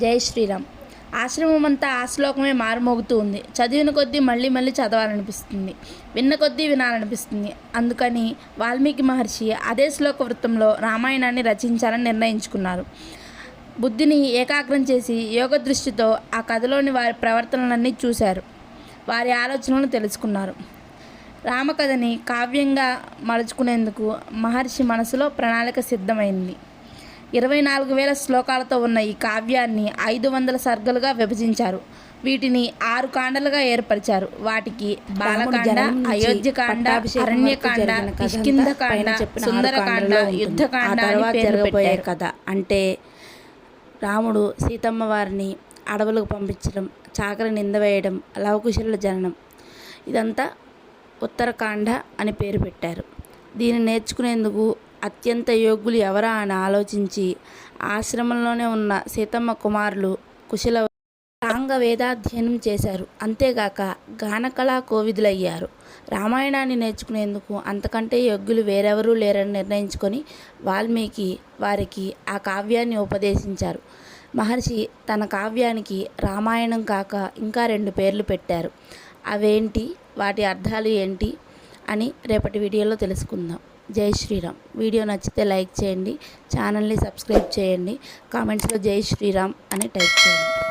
జై శ్రీరామ్. ఆశ్రమం అంతా ఆ శ్లోకమే మారుమోగుతూ ఉంది. చదివిన కొద్దీ మళ్ళీ మళ్ళీ చదవాలనిపిస్తుంది. విన్న కొద్దీ వినాలనిపిస్తుంది. అందుకని వాల్మీకి మహర్షి అదే శ్లోక వృత్తంలో రామాయణాన్ని రచించాలని నిర్ణయించుకున్నారు. బుద్ధిని ఏకాగ్రం చేసి యోగ దృష్టితో ఆ కథలోని వారి ప్రవర్తనలన్నీ చూశారు. వారి ఆలోచనలను తెలుసుకున్నారు. రామకథని కావ్యంగా మలుచుకునేందుకు మహర్షి మనసులో ప్రణాళిక సిద్ధమైంది. ఇరవై నాలుగు వేల శ్లోకాలతో ఉన్న ఈ కావ్యాన్ని ఐదు వందల సర్గలుగా విభజించారు. వీటిని ఆరు కాండలుగా ఏర్పరిచారు. వాటికి బాలకాండ అయోధ్యకాండ అరణ్యకాండ ఆరు సుందరకాండ. యుద్ధకాండ జరగబోయే కథ అంటే రాముడు సీతమ్మ వారిని అడవులకు పంపించడం చాకరి నింద వేయడం లవకుశల జననం ఇదంతా ఉత్తరకాండ అని పేరు పెట్టారు. దీన్ని నేర్చుకునేందుకు అత్యంత యోగ్యులు ఎవరా అని ఆలోచించి ఆశ్రమంలోనే ఉన్న సీతమ్మ కుమారులు కుశల సాంగ వేదాధ్యయనం చేశారు. అంతేగాక గానకళా కోవిదులయ్యారు. రామాయణాన్ని నేర్చుకునేందుకు అంతకంటే యోగ్యులు వేరెవరూ లేరని నిర్ణయించుకొని వాల్మీకి వారికి ఆ కావ్యాన్ని ఉపదేశించారు. మహర్షి తన కావ్యానికి రామాయణం కాక ఇంకా రెండు పేర్లు పెట్టారు. అవేంటి? వాటి అర్థాలు ఏంటి? అని రేపటి వీడియోలో తెలుసుకుందాం. జై శ్రీరామ్. వీడియో నచ్చితే లైక్ చేయండి ఛానల్ని సబ్స్క్రైబ్ చేయండి కామెంట్స్లో జై శ్రీరామ్ అని టైప్ చేయండి.